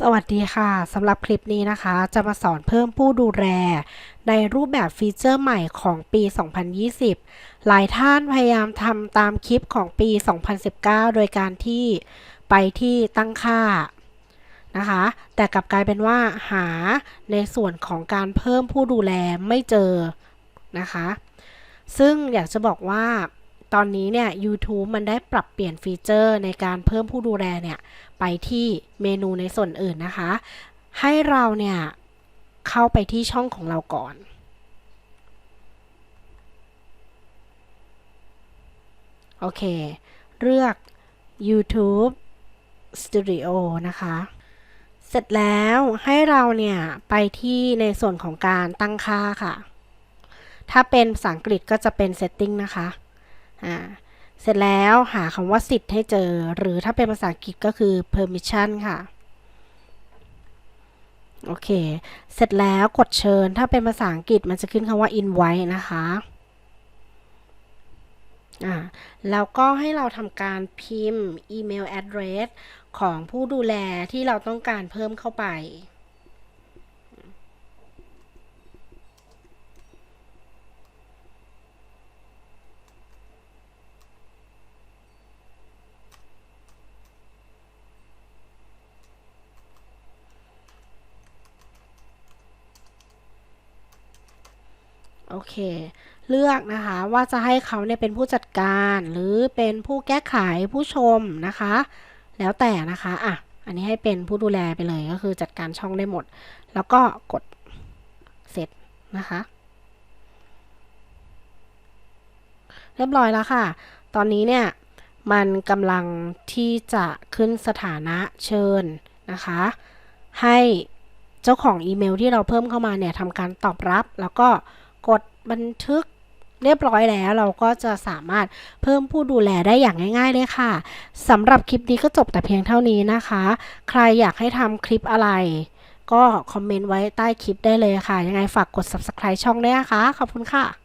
สวัสดีค่ะสำหรับคลิปนี้นะคะ จะมาสอนเพิ่มผู้ดูแล ในรูปแบบฟีเจอร์ใหม่ของปี 2020 หลายท่านพยายามทำตามคลิปของปี 2019 โดยการที่ไปที่ตั้งค่านะคะ แต่กลับกลายเป็นว่าหาในส่วนของการเพิ่มผู้ดูแลไม่เจอนะคะ ซึ่งอยากจะบอกว่า ตอนนี้เนี่ย YouTube มันได้ปรับเปลี่ยนฟีเจอร์ในการเพิ่มผู้ดูแลเนี่ย ไปที่เมนูในส่วนอื่นนะคะ ให้เราเนี่ย เข้าไปที่ช่องของเราก่อนโอเค เลือก YouTube Studio นะคะ เสร็จแล้วให้เราเนี่ย ไปที่ในส่วนของการตั้งค่าค่ะ ถ้าเป็นภาษาอังกฤษก็จะเป็น setting นะคะ อ่าเสร็จแล้วหาคำว่าสิทธิ์ให้เจอ หรือถ้าเป็นภาษาอังกฤษก็คือ permission ค่ะ โอเค เสร็จแล้วกดเชิญ ถ้าเป็นภาษาอังกฤษมันจะขึ้นคำว่า invite นะคะอ่าแล้วก็ให้เราทำการพิมพ์อีเมล address ของผู้ดูแลที่เราต้องการเพิ่มเข้าไป โอเค เลือกนะคะว่าจะให้เขาเนี่ยเป็นผู้จัดการหรือเป็นผู้แก้ไขผู้ชมนะคะ แล้วแต่นะคะอะอันนี้ให้เป็นผู้ดูแลไปเลยก็คือจัดการช่องได้หมด แล้วก็กดเสร็จนะคะ เรียบร้อยแล้วค่ะ ตอนนี้เนี่ยมันกำลังที่จะขึ้นสถานะเชิญนะคะ ให้เจ้าของอีเมลที่เราเพิ่มเข้ามาเนี่ยทำการตอบรับแล้วก็ กดบันทึกเรียบร้อยแล้วเราก็จะสามารถเพิ่มผู้ดูแลได้อย่างง่าย ๆ เลยค่ะสำหรับคลิปนี้ก็จบแต่เพียงเท่านี้นะคะ ใครอยากให้ทำคลิปอะไร ก็คอมเมนต์ไว้ใต้คลิปได้เลยค่ะ ยังไงฝากกด subscribe ช่องด้วยนะคะ ขอบคุณค่ะ